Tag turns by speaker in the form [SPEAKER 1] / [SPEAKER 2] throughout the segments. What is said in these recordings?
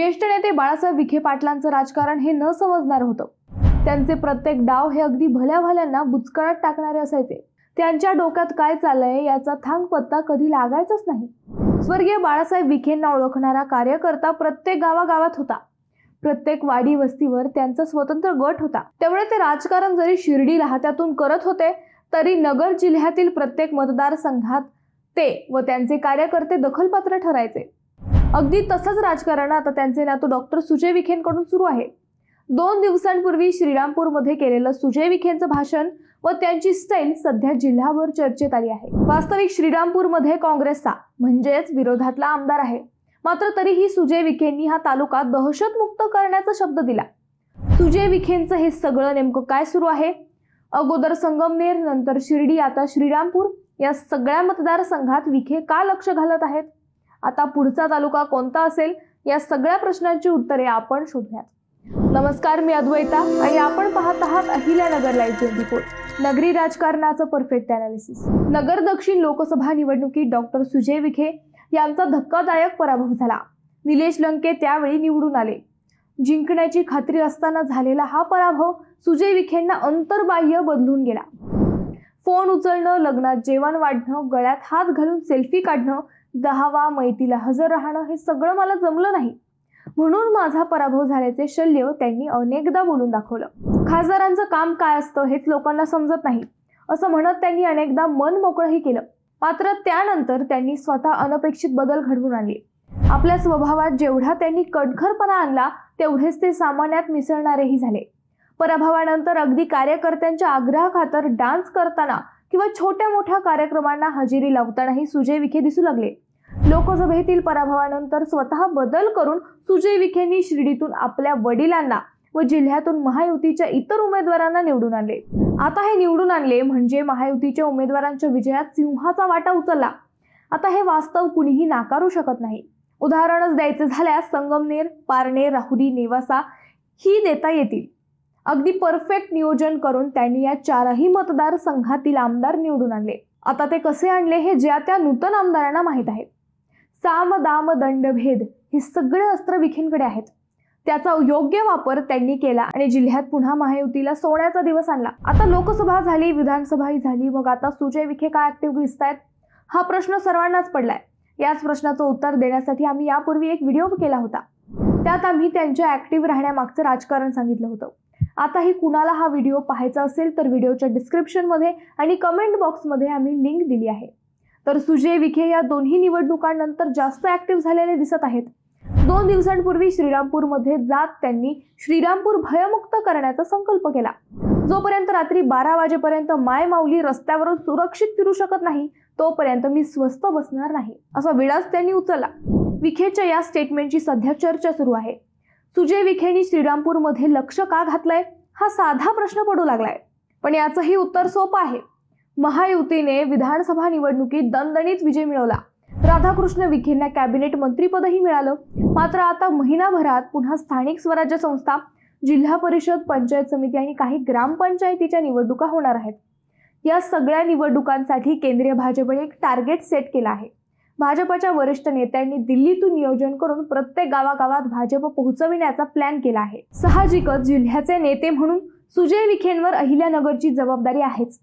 [SPEAKER 1] ज्येष्ठ नेते बाळासाहेब विखे पाटलांचं राजकारण हे न समजणार होतं. त्यांचे प्रत्येक डाव हे अगदी भल्या भल्यांना बुचकळात टाकणारे असायचे. त्यांच्या डोक्यात काय चाललंय याचा थांग पत्ता कधी लागायचाच नाही. स्वर्गीय बाळासाहेब विखेंना ओळखणारा कार्यकर्ता प्रत्येक गावागावात होता. प्रत्येक वाडी वस्तीवर त्यांचा स्वतंत्र गट होता. त्यामुळे ते राजकारण जरी शिर्डी राहत्यातून करत होते तरी नगर जिल्ह्यातील प्रत्येक मतदारसंघात ते व त्यांचे कार्यकर्ते दखलपात्र ठरायचे. अगदी तसंच राजकारण आता त्यांचे नातू डॉक्टर सुजय विखेंकडून सुरू आहे. दोन दिवसांपूर्वी श्रीरामपूरमध्ये केलेलं सुजय विखेंचं भाषण व त्यांची स्टाईल सध्या जिल्हाभर चर्चेत आली आहे. वास्तविक श्रीरामपूरमध्ये काँग्रेसचा म्हणजेच विरोधातला आमदार आहे. मात्र तरीही सुजय विखेंनी हा तालुका दहशतमुक्त करण्याचा शब्द दिला. सुजय विखेंचं हे सगळं नेमकं काय सुरू आहे? अगोदर संगमनेर नंतर शिर्डी आता श्रीरामपूर या सगळ्या मतदारसंघात विखे का लक्ष घालत आहेत? आता पुढचा तालुका कोणता असेल? या सगळ्या प्रश्नांची उत्तरे आपण शोधूयात. नमस्कार मी अद्वैता आणि आपण पाहत आहात अहिल्यानगर लाईव्ह ट्वेंटी फोर नगरी राजकारणाचं परफेक्ट अनालिसिस नगर दक्षिण लोकसभा निवडणुकीत डॉक्टर सुजय विखे यांचा धक्कादायक पराभव झाला. निलेश लंके त्यावेळी निवडून आले. जिंकण्याची खात्री असताना झालेला हा पराभव सुजय विखेंना अंतर्बाह्य बदलून गेला. फोन उचलणं लग्नात जेवण वाढणं गळ्यात हात घालून सेल्फी काढणं दहावा मैतीला हजर राहणं हे सगळं मला जमलं नाही. म्हणून माझा पराभव झाल्याचे शल्य त्यांनी अनेकदा बोलून दाखवलं. खासदारांचं काम काय असतं हेच लोकांना समजत नाही असं म्हणत त्यांनी अनेकदा मन मोकळंही केलं. मात्र त्यानंतर त्यांनी स्वतः अनपेक्षित बदल घडवून आणले. आपल्या स्वभावात जेवढा त्यांनी कणखरपणा आणला तेवढेच ते सामान्यात मिसळणारेही झाले. पराभवानंतर अगदी कार्यकर्त्यांच्या आग्रहाखातर डान्स करताना किंवा छोट्या मोठ्या कार्यक्रमांना हजेरी लावतानाही सुजय विखे दिसू लागले. लोकसभेतील पराभवानंतर स्वतः बदल करून सुजय विखेंनी शिर्डीतून आपल्या वडिलांना व जिल्ह्यातून महायुतीच्या इतर उमेदवारांना निवडून आणले. आता हे निवडून आणले म्हणजे महायुतीच्या उमेदवारांच्या विजयात सिंहाचा वाटा उचलला. आता हे वास्तव कुणीही नाकारू शकत नाही. उदाहरणच द्यायचे झाल्यास संगमनेर पारनेर राहुरी नेवासा ही देता येतील. अगदी परफेक्ट नियोजन करून त्यांनी या चारही मतदारसंघातील आमदार निवडून आणले. आता ते कसे आणले हे ज्या त्या नूतन आमदारांना माहीत आहे. साम दाम दंड भेद हे सगळे अस्त्र विखेंकडे आहेत. त्याचा योग्य वापर त्यांनी केला आणि जिल्ह्यात पुन्हा महायुतीला सोन्याचा दिवस आणला. आता लोकसभा झाली विधानसभाही झाली मग आता सुजय विखे काय ऍक्टिव्ह दिसत आहेत हा प्रश्न सर्वांनाच पडलाय. याच प्रश्नाचं उत्तर देण्यासाठी आम्ही यापूर्वी एक व्हिडिओ केला होता. त्यात आम्ही त्यांच्या ऍक्टिव्ह राहण्यामागचं राजकारण सांगितलं होतं. आताही कुणाला हा व्हिडिओ पाहायचा असेल तर व्हिडिओच्या डिस्क्रिप्शनमध्ये आणि कमेंट बॉक्समध्ये आम्ही लिंक दिली आहे. तर सुजय विखे या दोन्ही निवडणुकांनंतर जास्त ऍक्टिव्ह झालेले दिसत आहेत. दोन दिवसांपूर्वी श्रीरामपूरमध्ये जात त्यांनी श्रीरामपूर भयमुक्त करण्याचा संकल्प केला. जोपर्यंत रात्री बारा वाजेपर्यंत माय माऊली रस्त्यावरून सुरक्षित फिरू शकत नाही तोपर्यंत मी स्वस्त बसणार नाही असा विडाच त्यांनी उचलला. विखेच्या या स्टेटमेंटची सध्या चर्चा सुरू आहे. सुजय विखेनी श्रीरामपूरमध्ये लक्ष का घातलंय? हा साधा प्रश्न पडू लागलाय. पण याचंही उत्तर सोपं आहे. महायुतीने विधानसभा निवडणुकीत दणदणीत विजय मिळवला. राधाकृष्ण विखेंना कॅबिनेट मंत्रीपदही मिळालं. मात्र आता महिनाभरात पुन्हा स्थानिक स्वराज्य संस्था जिल्हा परिषद पंचायत समिती आणि काही ग्रामपंचायतीच्या निवडणुका होणार आहेत. या सगळ्या निवडणुकांसाठी केंद्रीय भाजपने एक टार्गेट सेट केलं आहे. भाजपच्या वरिष्ठ नेत्यांनी दिल्लीतून नियोजन करून प्रत्येक गावागावात भाजप पोहोचविण्याचा प्लॅन केला आहे. साहजिकच जिल्ह्याचे नेते म्हणून सुजय विखेंवर अहिल्यानगरची जबाबदारी आहेच.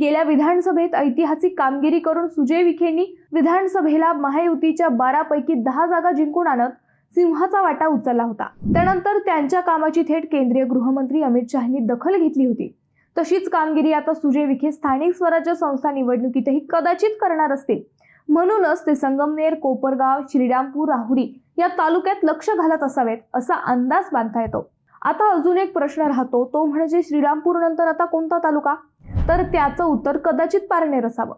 [SPEAKER 1] गेल्या विधानसभेत ऐतिहासिक कामगिरी करून सुजय विखेंनी विधानसभेला महायुतीच्या बारापैकी दहा जागा जिंकून आणत सिंहाचा वाटा उचलला होता. त्यानंतर त्यांच्या कामाची थेट केंद्रीय गृहमंत्री अमित शहानी दखल घेतली होती. तशीच कामगिरी आता सुजय विखे स्थानिक स्वराज्य संस्था निवडणुकीतही कदाचित करणार असतील. म्हणूनच ते संगमनेर कोपरगाव श्रीरामपूर राहुरी या तालुक्यात लक्ष घालत असावेत असा अंदाज बांधता येतो. आता अजून एक प्रश्न राहतो तो म्हणजे श्रीरामपूर नंतर आता कोणता तालुका? तर त्याचं उत्तर कदाचित पारनेर असावं.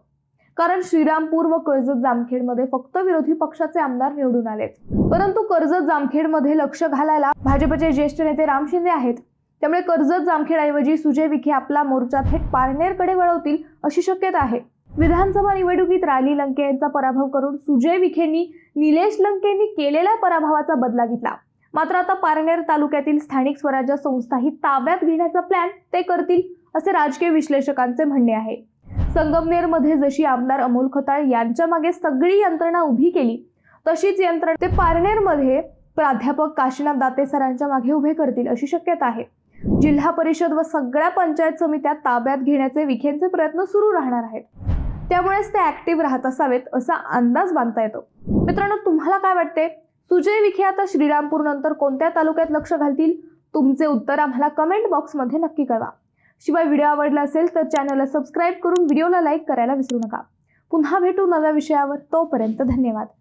[SPEAKER 1] कारण श्रीरामपूर व कर्जत जामखेडमध्ये फक्त विरोधी पक्षाचे आमदार निवडून आलेत. परंतु कर्जत जामखेडमध्ये लक्ष घालायला भाजपचे ज्येष्ठ नेते राम शिंदे आहेत. त्यामुळे कर्जत जामखेडऐवजी सुजय विखे आपला मोर्चा थेट पारनेरकडे वळवतील अशी शक्यता आहे. विधानसभा निवडणुकीत राली लंके यांचा पराभव करून सुजय विखेंनी निलेश लंकेंनी केलेल्या पराभवाचा बदला घेतला. मात्र आता पारनेर तालुक्यातील स्थानिक स्वराज्य संस्थाही ताब्यात घेण्याचा प्लॅन ते करतील असे राजकीय विश्लेषकांचे म्हणणे आहे. संगमनेरमध्ये जशी आमदार अमोल खताळ यांच्या मागे सगळी यंत्रणा उभी केली तशीच यंत्रणा ते पारनेरमध्ये प्राध्यापक काशीनाथ दाते सरांच्या मागे उभे करतील अशी शक्यता आहे. जिल्हा परिषद व सगळ्या पंचायत समित्या ताब्यात घेण्याचे विखेंचे प्रयत्न सुरू राहणार आहेत. त्यामुळेच ते ॲक्टिव्ह राहत असावेत असा अंदाज बांधता येतो. मित्रांनो तुम्हाला काय वाटते? सुजय विखे आता श्रीरामपूर नंतर कोणत्या तालुक्यात लक्ष घालतील? तुमचे उत्तर आम्हाला कमेंट बॉक्समध्ये नक्की कळवा. शिवाय व्हिडिओ आवडला असेल तर चॅनलला सबस्क्राईब करून व्हिडिओला लाईक करायला विसरू नका. पुन्हा भेटू नव्या विषयावर तोपर्यंत धन्यवाद.